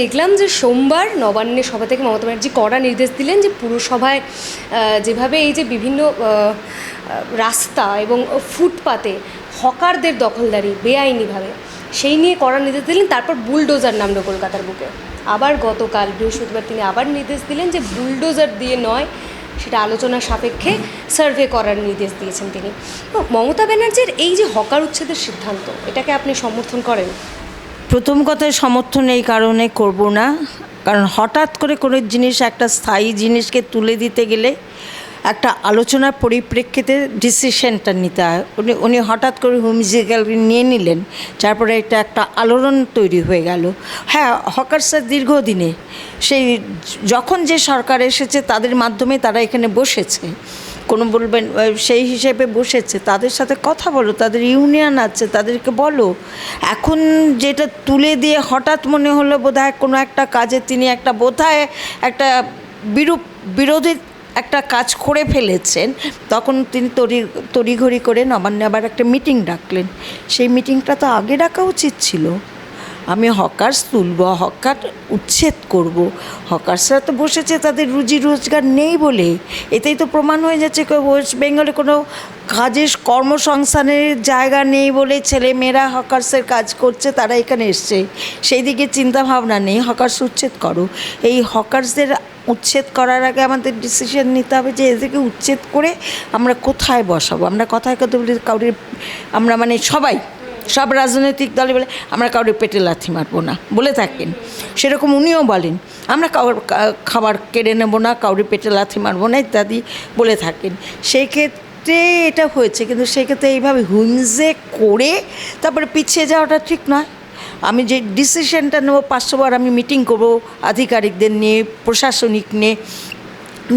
দেখলাম যে সোমবার নবান্নে সভা থেকে মমতা ব্যানার্জি কড়া নির্দেশ দিলেন যে পুরসভায় যেভাবে এই যে বিভিন্ন রাস্তা এবং ফুটপাতে হকারদের দখলদারি বেআইনিভাবে, সেই নিয়ে কড়া নির্দেশ দিলেন। তারপর বুলডোজার নামলো কলকাতার বুকে। আবার গতকাল বৃহস্পতিবার তিনি আবার নির্দেশ দিলেন যে বুলডোজার দিয়ে নয়, সেটা আলোচনা সাপেক্ষে সার্ভে করার নির্দেশ দিয়েছেন তিনি। মমতা ব্যানার্জির এই যে হকার উচ্ছেদের সিদ্ধান্ত, এটাকে আপনি সমর্থন করেন? প্রথম কথায় সমর্থন এই কারণে করব না। কারণ হঠাৎ করে কোনো জিনিস, একটা স্থায়ী জিনিসকে তুলে দিতে গেলে একটা আলোচনার পরিপ্রেক্ষিতে ডিসিশনটা নিতে হয়। উনি উনি হঠাৎ করে হুমিজিক্যাল নিয়ে নিলেন, তারপরে এটা একটা আলোড়ন তৈরি হয়ে গেল। হ্যাঁ হকার্সের দীর্ঘদিনে সেই, যখন যে সরকার এসেছে, তাদের মাধ্যমে তারা এখানে বসেছে। কোনো বলবেন সেই হিসেবে বসেছে, তাদের সাথে কথা বলো, তাদের ইউনিয়ন আছে, তাদেরকে বলো। এখন যেটা তুলে দিয়ে হঠাৎ মনে হলো বোধহয় কোনো একটা কাজে তিনি একটা বোধহয় একটা বিরূপ, বিরোধী একটা কাজ করে ফেলেছেন। তখন তিনি তড়ি, তড়িঘড়ি করে নবান্নে আবার একটা মিটিং ডাকলেন। সেই মিটিংটা তো আগে ডাকা উচিত ছিল। আমি হকার্স তুলব, হকার উচ্ছেদ করব। হকার্সরা তো বসেছে, তাদের রুজি রোজগার নেই বলে। এতেই তো প্রমাণ হয়ে যাচ্ছে ওয়েস্ট বেঙ্গলে কোনো কাজের কর্মসংস্থানের জায়গা নেই বলে ছেলে মেয়েরা হকার্সের কাজ করছে, তারা এখানে এসছে। সেই দিকে চিন্তা ভাবনা নেই, হকার্স উচ্ছেদ করো। এই হকার্সদের উচ্ছেদ করার আগে আমাদের ডিসিশন নিতে হবে যে এদেরকে উচ্ছেদ করে আমরা কোথায় বসাবো? আমরা কথায় কথা বলি কাউরির আমরা মানে সবাই সব রাজনৈতিক দলে বলে, আমরা কাউরে পেটে লাথি মারবো না। বলে থাকেন। সেরকম উনিও বলেন, আমরা কাউর খাবার কেড়ে নেব না, কাউরে পেটে লাথি মারবো না, ইত্যাদি বলে থাকেন। সেই ক্ষেত্রে এটা হয়েছে, কিন্তু সেক্ষেত্রে এইভাবে হুমজে করে তারপরে পিছিয়ে যাওয়াটা ঠিক নয়। আমি যে ডিসিশনটা নেব, পাঁচশো বার আমি মিটিং করব, আধিকারিকদের নিয়ে, প্রশাসনিক নিয়ে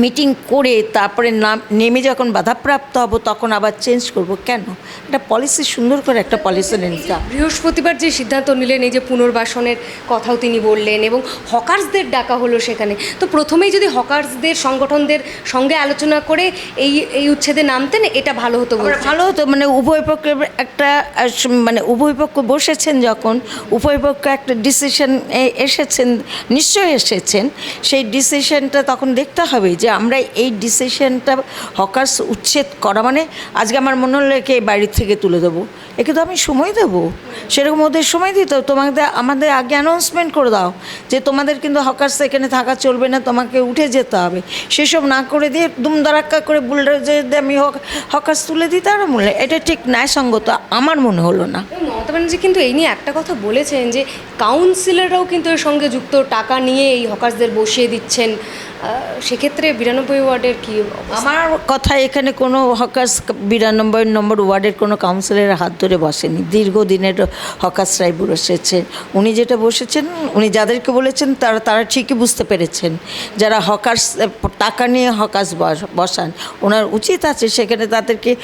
মিটিং করে তারপরে নাম নেমে যখন বাধাপ্রাপ্ত হব তখন আবার চেঞ্জ করব। কেন? একটা পলিসি সুন্দর করে একটা পলিসি নিতে বৃহস্পতিবার যে সিদ্ধান্ত নিলেন এই যে পুনর্বাসনের কথাও তিনি বললেন এবং হকার্সদের ডাকা হলো সেখানে। তো প্রথমেই যদি হকার্সদের সংগঠনদের সঙ্গে আলোচনা করে এই এই উচ্ছেদে নামতেন এটা ভালো হতো। ভালো হতো মানে উভয় পক্ষের একটা মানে উভয় পক্ষ বসেছেন যখন উভয় পক্ষ একটা ডিসিশন এসেছেন নিশ্চয়ই এসেছেন। সেই ডিসিশনটা তখন দেখতে হবে যে আমরা এই ডিসিশনটা হকার্স উচ্ছেদ করা মানে আজকে আমার মনে হলো একে বাড়ির থেকে তুলে দেবো। একে তো আমি সময় দেবো। সেরকম ওদের সময় দিতে। তোমাদের, আমাদের আগে অ্যানাউন্সমেন্ট করে দাও যে তোমাদের কিন্তু হকার্স এখানে থাকা চলবে না, তোমাকে উঠে যেতে হবে। সেসব না করে দিয়ে দুম দুমদারাক্কা করে বুলডোজার আমি হক- হকার্স তুলে দিতে আর মনে হয় এটা ঠিক ন্যায়সঙ্গত আমার মনে হলো না। মমতা ব্যানার্জি কিন্তু এই নিয়ে একটা কথা বলেছেন যে কাউন্সিলররাও কিন্তু এর সঙ্গে যুক্ত। টাকা নিয়ে এই হকার্সদের বসিয়ে দিচ্ছেন। সেক্ষেত্রে বিরানব্বই ওয়ার্ডের কি আমার কথা এখানে কোনো হকার্স বিরানব্বই নম্বর ওয়ার্ডের কোনো কাউন্সিলের হাত ধরে বসেনি। দীর্ঘদিনের হকার্সরাই বসেছেন উনি যেটা বসেছেন উনি যাদেরকে বলেছেন তারা তারা ঠিকই বুঝতে পেরেছেন। যারা হকার্স টাকা নিয়ে হকার্স বস- বসান ওনার উচিত আছে সেখানে তাদেরকে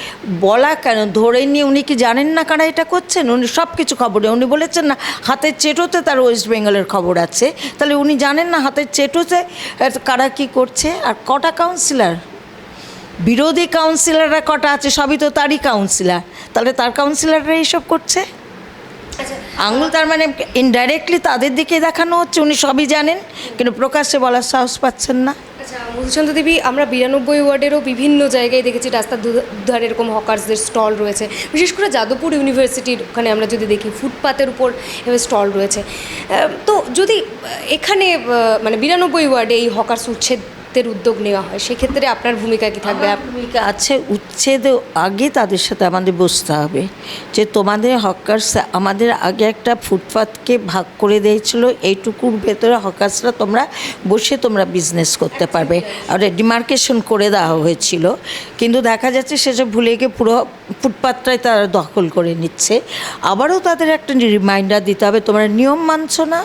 বলা কেন? ধরে নিয়ে উনি কি জানেন না কারা এটা করছেন? উনি সব কিছু খবরে উনি বলেছেন না হাতের চেটোতে তার ওয়েস্ট বেঙ্গলের খবর আছে। তাহলে উনি জানেন না হাতের চেটোতে আহ, কারা কি করছে? আর কটা কাউন্সিলার বিরোধী কাউন্সিলাররা কটা আছে? সবই তো তারই কাউন্সিলার তাহলে তার কাউন্সিলাররা এইসব করছে? আঙুল তার মানে ইনডাইরেক্টলি তাদের দিকে দেখানো হচ্ছে, উনি সবই জানেন, কিন্তু প্রকাশ্যে বলার সাহস পাচ্ছেন না। আচ্ছা মধুচন্দ্র দেবী, আমরা বিরানব্বই ওয়ার্ডেরও বিভিন্ন জায়গায় দেখেছি রাস্তার দু- ধারে এরকম হকার্সদের স্টল রয়েছে। বিশেষ করে যাদবপুর ইউনিভার্সিটির ওখানে আমরা যদি দেখি, ফুটপাতের উপর স্টল রয়েছে। তো যদি এখানে মানে বিরানব্বই ওয়ার্ডে এই হকার্স উচ্ছেদের উদ্যোগ নেওয়া হয়, সেক্ষেত্রে আপনার ভূমিকা কি থাকবে? ভূমিকা আছে উচ্ছেদ আগে তাদের সাথে আমাদের বসতে হবে। যে তোমাদের হকার্স আমাদের আগে একটা ফুটপাথকে ভাগ করে দিয়েছিল, এইটুকুর ভেতরে হকার্সরা তোমরা বসে তোমরা বিজনেস করতে পারবে। আর ডিমার্কেশন করে দেওয়া হয়েছিল। কিন্তু দেখা যাচ্ছে সেসব ভুলে গিয়ে পুরো ফুটপাথটাই তারা দখল করে নিচ্ছে। আবারও তাদের একটা রিমাইন্ডার দিতে হবে, তোমরা নিয়ম মানছ না।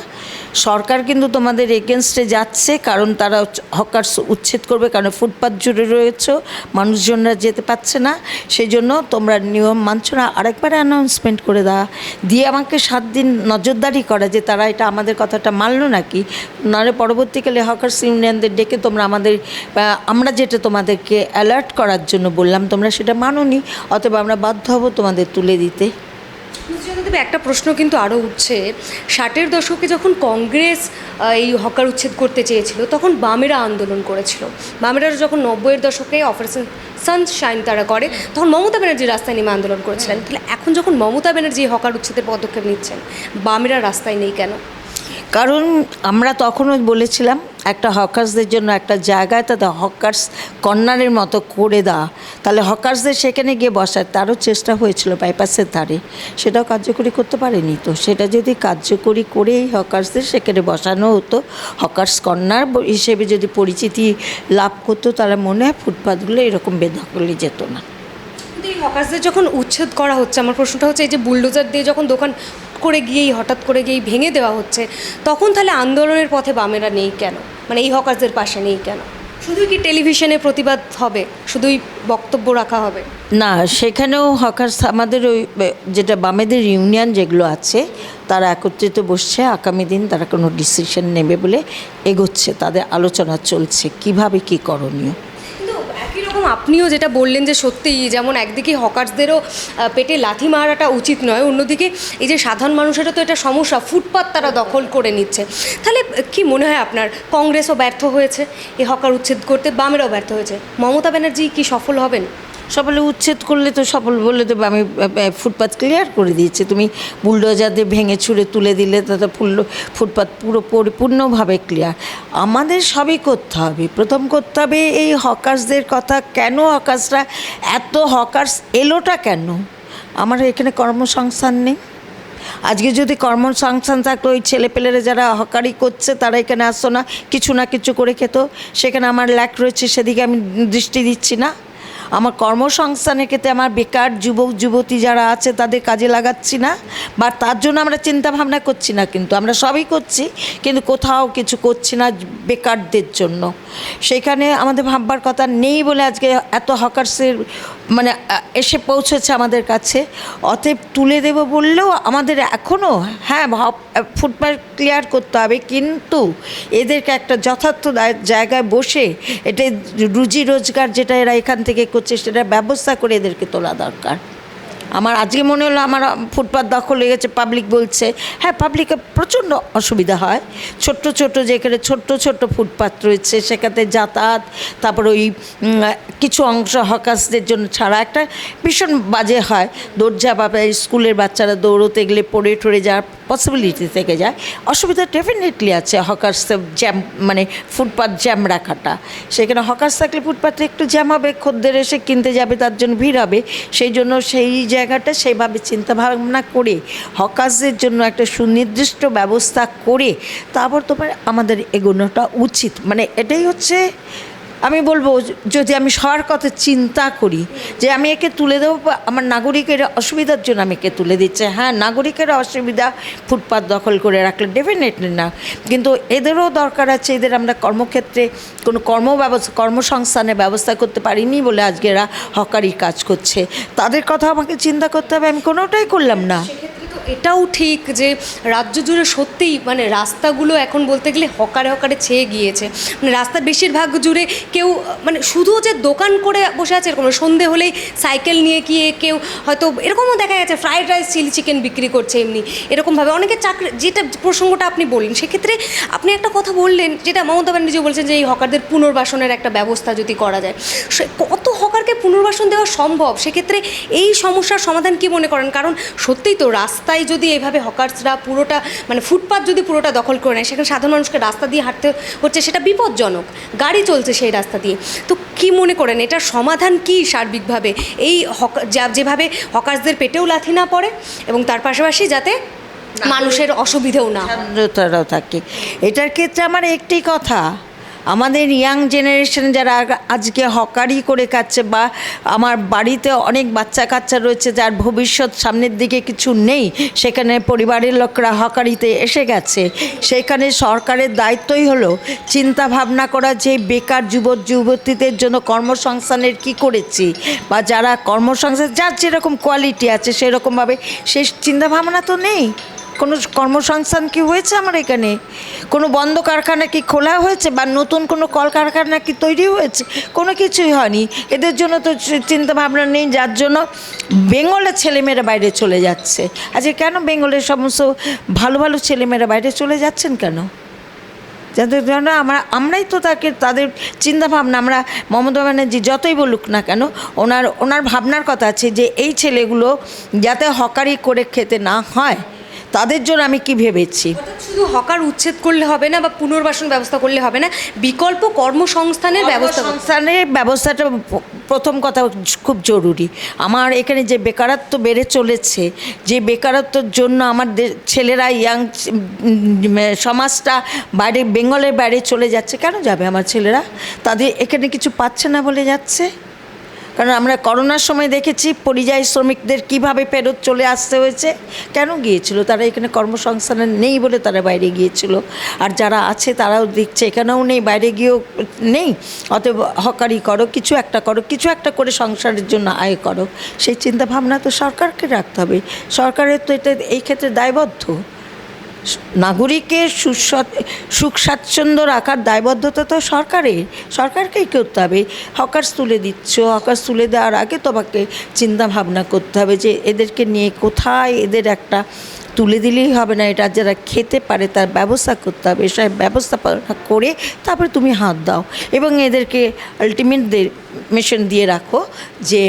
সরকার কিন্তু তোমাদের এগেনস্টে যাচ্ছে, কারণ তারা হকার্স উচ্ছেদ করবে, কারণ ফুটপাথ জুড়ে রয়েছে, মানুষজনরা যেতে পারছে না। সেই জন্য তোমরা নিয়ম মানছো না। আরেকবার অ্যানাউন্সমেন্ট করে দেওয়া দিয়ে আমাকে সাত দিন নজরদারি করা যে তারা এটা আমাদের কথাটা মানলো নাকি। নাহলে পরবর্তীকালে হকার্স ইউনিয়নদের ডেকে তোমরা আমাদের আমরা যেটা তোমাদেরকে অ্যালার্ট করার জন্য বললাম, তোমরা সেটা মানোনি অতএব আমরা বাধ্য হব তোমাদের তুলে দিতে। তবে একটা প্রশ্ন কিন্তু আরও উঠছে। ষাটের দশকে যখন কংগ্রেস এই হকার উচ্ছেদ করতে চেয়েছিল তখন বামেরা আন্দোলন করেছিল। বামেরা যখন নব্বইয়ের দশকে অপারেশন সানশাইন তারা করে তখন মমতা ব্যানার্জি রাস্তায় নেমে আন্দোলন করেছিলেন। তাহলে এখন যখন মমতা ব্যানার্জি হকার উচ্ছেদের পদক্ষেপ নিচ্ছেন বামেরা রাস্তায় নেই কেন? কারণ আমরা তখনও বলেছিলাম, একটা হকার্সদের জন্য একটা জায়গায় তাদের হকার্স কর্নারের মতো করে দেওয়া। তাহলে হকার্সদের সেখানে গিয়ে বসার, তারও চেষ্টা হয়েছিল বাইপাসের ধারে। সেটাও কার্যকরী করতে পারেনি তো। সেটা যদি কার্যকরী করেই হকার্সদের সেখানে বসানো হতো হকার্স কর্নার হিসেবে যদি পরিচিতি লাভ করতো, তাহলে মনে হয় ফুটপাথগুলো এরকম বেদখলে যেত না। হকার্সদের যখন উচ্ছেদ করা হচ্ছে, আমার প্রশ্নটা হচ্ছে এই যে বুলডোজার দিয়ে যখন দোকান করে গিয়েই, হঠাৎ করে গিয়েই ভেঙে দেওয়া হচ্ছে, তখন তাহলে আন্দোলনের পথে বামেরা নেই কেন? মানে এই হকার্সদের পাশে নেই কেন? শুধুই কি টেলিভিশনে প্রতিবাদ হবে? শুধুই বক্তব্য রাখা হবে? না, সেখানেও হকার্স আমাদের ওই যেটা বামেদের ইউনিয়ন যেগুলো আছে, তারা একত্রিত বসছে, আগামী দিন তারা কোনো ডিসিশন নেবে বলে এগোচ্ছে, তাদের আলোচনা চলছে। কীভাবে কি করণীয়? রকম আপনিও যেটা বললেন যে সত্যিই যেমন একদিকে হকার্সদেরও পেটে লাথি মারাটা উচিত নয়, অন্যদিকে এই যে সাধারণ মানুষেরও তো এটা সমস্যা, ফুটপাত তারা দখল করে নিচ্ছে। তাহলে কি মনে হয় আপনার? কংগ্রেসও ব্যর্থ হয়েছে এই হকার উচ্ছেদ করতে বামেরাও ব্যর্থ হয়েছে। মমতা ব্যানার্জি কি সফল হবেন? সফলে উচ্ছেদ করলে তো সফল বললে তো আমি ফুটপাথ ক্লিয়ার করে দিয়েছি। তুমি বুলডোজার দিয়ে ভেঙে ছুঁড়ে তুলে দিলে, তাতে ফুল ফুটপাথ পুরো পরিপূর্ণভাবে ক্লিয়ার আমাদের সবই করতে হবে। প্রথম করতে হবে এই হকার্সদের কথা, কেন হকার্সরা এত হকার্স এলোটা কেন? আমার এখানে কর্মসংস্থান নেই। আজকে যদি কর্মসংস্থান থাকতো, ওই ছেলেপেলেরা যারা হকারি করছে, তারা এখানে আসতো না, কিছু না কিছু করে খেত। সেখানে আমার ল্যাক রয়েছে, সেদিকে আমি দৃষ্টি দিচ্ছি না। আমার কর্মসংস্থানের ক্ষেত্রে আমার বেকার যুবক, যুবতী যারা আছে, তাদের কাজে লাগাচ্ছি না বা তার জন্য আমরা চিন্তা ভাবনা করছি না কিন্তু। আমরা সবই করছি, কিন্তু কোথাও কিছু করছি না বেকারদের জন্য। সেখানে আমাদের ভাববার কথা নেই বলে আজকে এত হকার্সের মানে এসে পৌঁছেছে আমাদের কাছে। অতএব তুলে দেব বললেও আমাদের এখনও হ্যাঁ ফুটপাথ ক্লিয়ার করতে হবে। কিন্তু এদেরকে একটা যথার্থ জায়গায় বসে এটা রুজি রোজগার যেটা এরা এখান থেকে করছে সেটা ব্যবস্থা করে এদেরকে তোলা দরকার। আমার আজকে মনে হলো আমার ফুটপাথ দখল হয়ে গেছে পাবলিক বলছে। হ্যাঁ পাবলিকে প্রচণ্ড অসুবিধা হয়। ছোট্ট ছোট্ট যেখানে ছোট্ট ছোট্ট ফুটপাথ রয়েছে, সেখানে যাতায়াত, তারপর ওই কিছু অংশ হকার্সদের জন্য ছাড়া একটা ভীষণ বাজে হয়। দৌড়ঝা বা স্কুলের বাচ্চারা দৌড়তে গেলে পড়ে টড়ে যাওয়ার পসিবিলিটি থেকে যায়। অসুবিধা ডেফিনেটলি আছে হকার্স জ্যাম মানে ফুটপাথ জ্যাম রাখাটা। সেখানে হকার্স থাকলে ফুটপাথে একটু জ্যাম হবে, খদ্দের এসে কিনতে যাবে, তার জন্য ভিড় হবে। সেই জন্য সেই জায়গাটা সেইভাবে চিন্তাভাবনা করে হকাসদের জন্য একটা সুনির্দিষ্ট ব্যবস্থা করে, তারপর তোমার আমাদের এগোনোটা উচিত। মানে এটাই হচ্ছে আমি বলব যদি আমি সবার কথা চিন্তা করি যে আমি একে তুলে দেবো আমার নাগরিকের অসুবিধার জন্য আমি একে তুলে দিচ্ছি হ্যাঁ নাগরিকের অসুবিধা ফুটপাত দখল করে রাখলে ডেফিনেটলি না। কিন্তু এদেরও দরকার আছে, এদের আমরা কর্মক্ষেত্রে কোনো কর্ম ব্যবস্থা কর্মসংস্থানের ব্যবস্থা করতে পারিনি বলে আজকে এরা হকারি কাজ করছে। তাদের কথা আমাকে চিন্তা করতে হবে, আমি কোনোটাই করলাম না। এটাও ঠিক যে রাজ্য জুড়ে সত্যিই মানে রাস্তাগুলো এখন বলতে গেলে হকারে হকারে ছেয়ে গিয়েছে। মানে রাস্তার বেশিরভাগ জুড়ে কেউ মানে শুধু যে দোকান করে বসে আছে এরকম সন্ধে হলেই সাইকেল নিয়ে গিয়ে কেউ হয়তো, এরকমও দেখা গেছে ফ্রাইড রাইস চিলি চিকেন বিক্রি করছে এমনি, এরকমভাবে অনেকে চাকরি, যেটা প্রসঙ্গটা আপনি বললেন, সেক্ষেত্রে আপনি একটা কথা বললেন, যেটা মমতা ব্যানার্জি বলছেন যে এই হকারদের পুনর্বাসনের একটা ব্যবস্থা যদি করা যায়, সে কত হকারকে পুনর্বাসন দেওয়া সম্ভব সেক্ষেত্রে এই সমস্যার সমাধান কি মনে করেন? কারণ সত্যিই তো রাস্তায় যদি এভাবে হকার্সরা পুরোটা মানে ফুটপাথ যদি পুরোটা দখল করে নেয় সেখানে সাধারণ মানুষকে রাস্তা দিয়ে হাঁটতে হচ্ছে সেটা বিপজ্জনক। গাড়ি চলছে সেই রাস্তা দিয়ে। তো কি মনে করেন এটার সমাধান কি সার্বিকভাবে? এই হক যা- যেভাবে হকার্সদের পেটেও লাথি না পড়ে এবং তার পাশাপাশি যাতে মানুষের অসুবিধেও না থাকে। এটার ক্ষেত্রে আমার একটি কথা আমাদের ইয়াং জেনারেশন যারা আজকে হকারি করে খাচ্ছে বা আমার বাড়িতে অনেক বাচ্চা কাচ্চা রয়েছে যার ভবিষ্যৎ সামনের দিকে কিছু নেই, সেখানে পরিবারের লোকরা হকারিতে এসে গেছে। সেখানে সরকারের দায়িত্বই হলো চিন্তা ভাবনা করা যে বেকার যুবক, যুবতীদের জন্য কর্মসংস্থানের কি করেছি বা যারা কর্মসংস্থান, যার যেরকম কোয়ালিটি আছে সেরকমভাবে সেই চিন্তা ভাবনা তো নেই। কোনো কর্মসংস্থান কি হয়েছে আমার এখানে? কোনো বন্ধ কারখানা কি খোলা হয়েছে বা নতুন কোনো কলকারখানা কি তৈরি হয়েছে? কোনো কিছুই হয়নি। এদের জন্য তো চিন্তা ভাবনা নেই, যার জন্য বেঙ্গলের ছেলেমেয়েরা বাইরে চলে যাচ্ছে। আজকে কেন বেঙ্গলের সমস্ত ভালো ভালো ছেলেমেয়েরা বাইরে চলে যাচ্ছেন কেন? যাদের জন্য আমরা, আমরাই তো তাকে, তাদের চিন্তা ভাবনা আমরা মমতা ব্যানার্জি যতই বলুক না কেন, ওনার ওনার ভাবনার কথা আছে যে এই ছেলেগুলো যাতে হকারি করে খেতে না হয় তাদের জন্য আমি কি ভেবেছি? শুধু হকার উচ্ছেদ করলে হবে না বা পুনর্বাসন ব্যবস্থা করলে হবে না বিকল্প কর্মসংস্থানের ব্যবস্থা সংস্থানের ব্যবস্থাটা প্রথম কথা খুব জরুরি। আমার এখানে যে বেকারত্ব বেড়ে চলেছে যে বেকারত্বর জন্য আমার ছেলেরা ইয়াং সমাজটা বাইরে বেঙ্গলের বাইরে চলে যাচ্ছে কেন যাবে আমার ছেলেরা? তাদের এখানে কিছু পাচ্ছে না বলে যাচ্ছে? কারণ আমরা করোনার সময় দেখেছি পরিযায়ী শ্রমিকদের কীভাবে ফেরত চলে আসতে হয়েছে, কেন গিয়েছিল, তারা এখানে কর্মসংস্থানে নেই বলে তারা বাইরে গিয়েছিল, আর যারা আছে তারাও দেখছে, এখানেও নেই, বাইরে গিয়েও নেই, অতএব হকারি করো, কিছু একটা করো, কিছু একটা করে সংসারের জন্য আয় করো, সেই চিন্তা ভাবনা তো সরকারকে রাখতে হবে, সরকারের তো এটা এই ক্ষেত্রে দায়বদ্ধ। নাগরিকের সুখ স্বাচ্ছন্দ্য রাখার দায়বদ্ধতা তো সরকারের সরকারকেই করতে হবে। হকার্স তুলে দিচ্ছ হকার্স তুলে দেওয়ার আগে তোমাকে চিন্তা ভাবনা করতে হবে যে এদেরকে নিয়ে কোথায় এদের একটা তুলে দিলেই হবে না, এটা যারা খেতে পারে তার ব্যবস্থা করতে হবে সব ব্যবস্থাপনা করে তারপরে তুমি হাত দাও। এবং এদেরকে আলটিমেট মিশন দিয়ে রাখো যে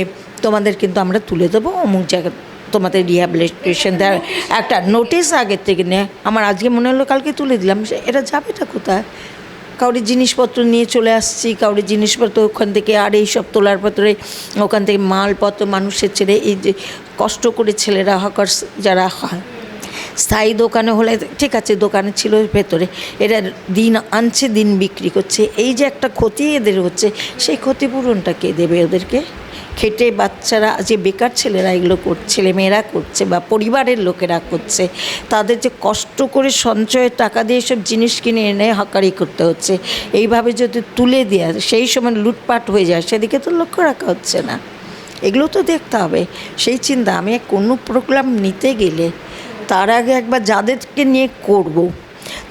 তোমাদের কিন্তু আমরা তুলে দেবো, অমুক জায়গা তোমাদের রিহ্যাবিলিটেশন দেওয়ার একটা নোটিশ আগের থেকে নেয় আমার আজকে মনে হলো কালকে তুলে দিলাম। এটা যাবেটা কোথায়? কাউরি জিনিসপত্র নিয়ে চলে আসছি, কাউরি জিনিসপত্র ওখান থেকে আর এই সব তোলার পত্রে, ওখান থেকে মালপত্র মানুষের ছেড়ে, এই যে কষ্ট করে ছেলেরা হকার্স যারা হয়, স্থায়ী দোকানে হলে ঠিক আছে, দোকানে ছিল ভেতরে, এরা দিন আনছে, দিন বিক্রি করছে। এই যে একটা ক্ষতি এদের হচ্ছে, সেই ক্ষতিপূরণটা কে দেবে ওদেরকে? খেটে বাচ্চারা, যে বেকার ছেলেরা এগুলো করছে, ছেলেমেয়েরা করছে বা পরিবারের লোকেরা করছে, তাদের যে কষ্ট করে সঞ্চয়ের টাকা দিয়ে সব জিনিস কিনে এনে হকারি করতে হচ্ছে, এইভাবে যদি তুলে দেওয়া সেই সময় লুটপাট হয়ে যায়, সেদিকে তো লক্ষ্য রাখা হচ্ছে না এগুলো তো দেখতে হবে সেই চিন্তা, আমি কোনো প্রোগ্রাম নিতে গেলে তার আগে একবার যাদেরকে নিয়ে করব।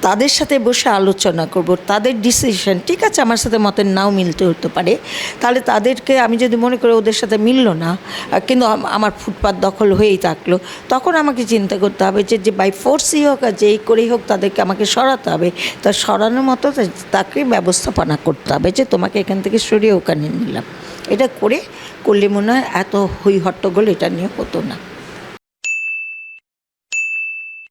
তাদের সাথে বসে আলোচনা করব, তাদের ডিসিশন ঠিক আছে, আমার সাথে মতের নাও মিলতে হতে পারে। তাহলে তাদেরকে আমি যদি মনে করি ওদের সাথে মিললো না কিন্তু আমার ফুটপাত দখল হয়েই থাকল, তখন আমাকে চিন্তা করতে হবে যে যে বাই ফোর্সই হোক আর যেই করেই হোক তাদেরকে আমাকে সরাতে হবে। তা সরানোর মতো তাকে ব্যবস্থাপনা করতে হবে যে, তোমাকে এখান থেকে সরিয়ে ওখানে নিলাম। এটা করে করলে মনে হয় এত হই হট্টগোল এটা নিয়ে হতো না।